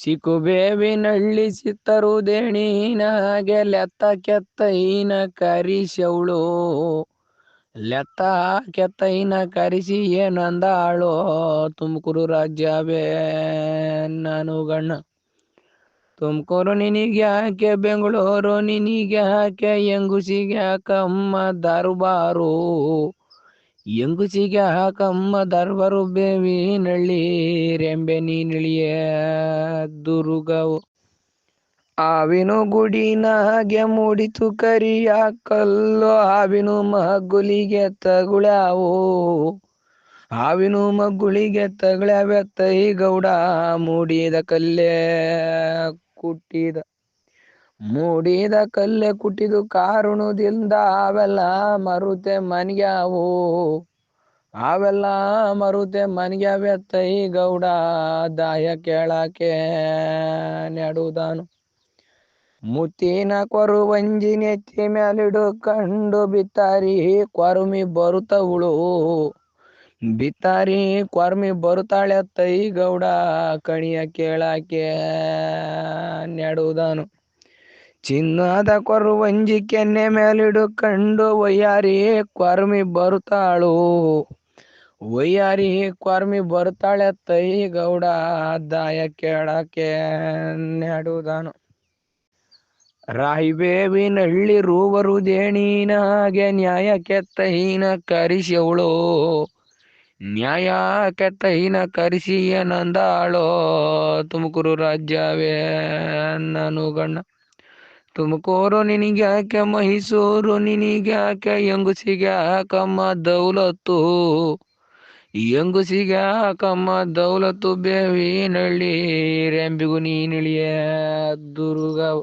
ಸಿಕ್ಕು ಬೇವಿನಳ್ಳಿ ಸಿತ್ತರು ದೇಣಿನಾಗೆ ಲೆತ್ತ ಕೆತ್ತೈನ ಕರಿಸವಳು ಲೆತ್ತ ಕೆತ್ತೈನ ಕರಿಸಿ ಏನಂದಾಳೋ ತುಮಕೂರು ರಾಜ್ಯವೇ ನಾನು ಗಣ್ಣ ತುಮಕೂರು ನಿನಗೆ ಯಾಕೆ ಬೆಂಗಳೂರು ನಿನಗೆ ಯಾಕೆ ಹೆಂಗುಸಿಗೆ ಯಾಕಮ್ಮ ದರ್ಬಾರು. ಹೆಂಗುಸಿಗೆ ಹಾಕಮ್ಮ ದರ್ವರು ಬೇವಿ ನಳ್ಳಿ ರೆಂಬೆ ನೀನಿಳಿಯ ದುರುಗವು. ಆವಿನು ಗುಡಿನಾಗೆ ಮೂಡಿತು ಕರಿಯ ಕಲ್ಲು ಆವಿನು ಮಗ್ಗುಲಿಗೆ ತಗುಳಾವು ಆವಿನು ಮಗ್ಗುಳಿಗೆ ತಗಳವೆ ತೈ ಗೌಡ ಮೂಡಿದ ಕಲ್ಲೇ ಕುಟ್ಟಿದ. ಮೂಡಿದ ಕಲ್ಲೆ ಕುಟ್ಟಿದು ಕಾರುಣದಿಂದ ಅವೆಲ್ಲ ಮರುತೆ ಮನ್ಗ್ಯಾವು. ಅವೆಲ್ಲ ಮರುತೆ ಮನ್ಗ್ಯಾವೆ ತೈ ಗೌಡ, ದಾಯ ಕೇಳಕ್ಕೆ ನೆಡುದಾನು. ಮುತ್ತಿನ ಕೊರು ಒಂಜಿ ನೆತ್ತಿ ಮೇಲಿಡು ಕಂಡು ಬಿತ್ತಾರಿ ಕೊರ್ಮಿ ಬರುತ್ತವಳು ಬಿತ್ತಾರಿ ಕೊರ್ಮಿ ಬರುತ್ತಾಳೆ ತೈ ಗೌಡ, ಕಣಿಯ ಕೇಳಕ್ಕೆ ನೆಡುವುದನು ಚಿನ್ನದ ಕೊರುವಂಜಿ ಕೆನ್ನೆ ಮೇಲಿಡು ಕಂಡು ಒಯ್ಯಾರಿ ಕ್ವಾರ್ಮಿ ಬರುತ್ತಾಳು. ಒಯ್ಯಾರಿ ಕ್ವಾರ್ಮಿ ಬರುತ್ತಾಳೆ ತೈ ಗೌಡ, ದಾಯ ಕೇಳಕ್ಕೆ ನೆಡುದಾನು. ರಾಯಿಬೇವಿನಳ್ಳಿ ರೂವರು ದೇಣಿನಾಗೆ ಹೀನ ಕರಿಸಿಯವಳು. ಕರಿಸವಳು ಕೆತ್ತ ಹೀನ ಕರಿಸಿ ಏನಂದಾಳೋ ತುಮಕೂರು ರಾಜ್ಯವೇ ನಾನು ತುಮಕೂರು ನಿನಗೆ ಯಾಕೆ ಮೈಸೂರು ನಿನಗೆ ಯಾಕೆ ಹೆಂಗುಸಿಗೆ ಯಾಕಮ್ಮ ದೌಲತ್ತು ಹೆಂಗುಸಿಗೆ ಯಾಕಮ್ಮ ದೌಲತ್ತು ಬೇವಿನಳ್ಳಿ ರೆಂಬಿಗೂ ನೀನಿಳಿಯ ದುರ್ಗವು